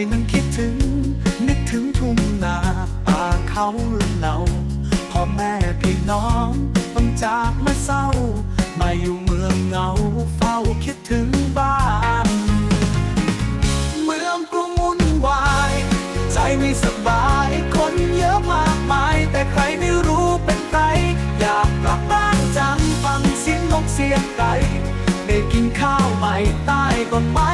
ใจมันคิดถึง นึกถึงทุ่งนาป่าเขาลำเนาพ่อแม่พี่น้องต้องจากมาเศร้า มาอยู่เมืองเงาเฝ้าคิดถึงบ้านเมืองกรุงวุ่นวาย ใจไม่สบายคนเยอะมากมาย แต่ใครไม่รู้เป็นใครอยากกลับบ้านจังฟังเสียงนกเสียงไก่ได้กินข้าวใหม่ใต้ต้นไม้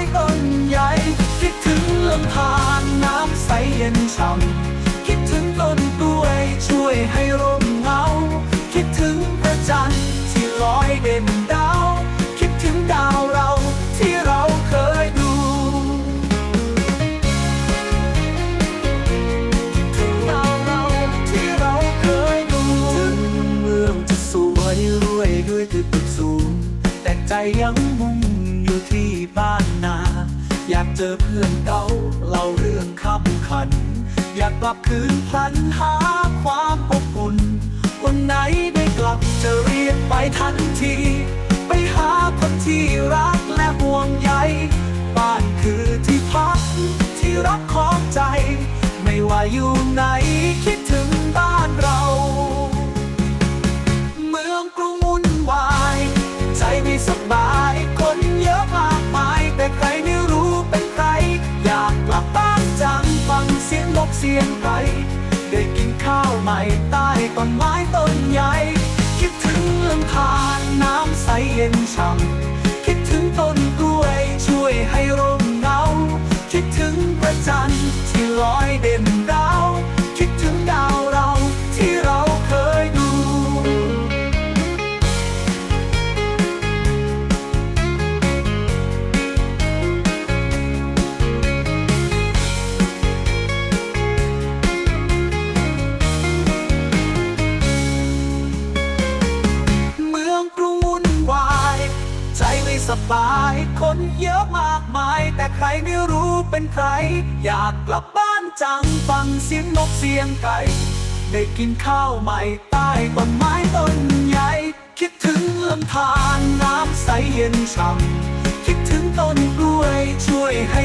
ำคิดถึงต้นกล้วยช่วยให้ร่มเงา คิดถึงพระจันทร์ที่ลอยเด่นดาว คิดถึงดาวเราที่เราเคยดูถึงเราเราที่เราเคยดู ถึงเมืองจะสวยรวยด้วยตึกสูง แต่ใจยังมุ่งอยู่ที่บ้านนา อยากเจอเพื่อนเก่าเล่าเรื่องขับขัน อยากกลับคืนพลันหาความอบอุ่น วันไหนได้กลับจะเรียกไปทันที ไปหาคนที่รักและห่วงใยบ้านคือที่พักที่รักของใจ ไม่ว่าอยู่ไหน สียงนกเสียงไป ได้กินข้าวใหม่ใต้ต้นไม้ต้นใหญ่ คิดถึงลำธารน้ำใสเย็นช่ำคิดถึงต้นกล้วยช่วยให้ร่มเงา คิดถึงประจันที่ลอยเด่น ไม่สบายคนเยอะมากมาย แต่ใครไม่รู้เป็นใคร อยากกลับบ้านจังฟังเสียงนกเสียงไก่ ได้กินข้าวใหม่ใต้ต้นไม้ต้นใหญ่ คิดถึงลำธารน้ำใสเย็นช่ำคิดถึงต้นกล้วยช่วยให้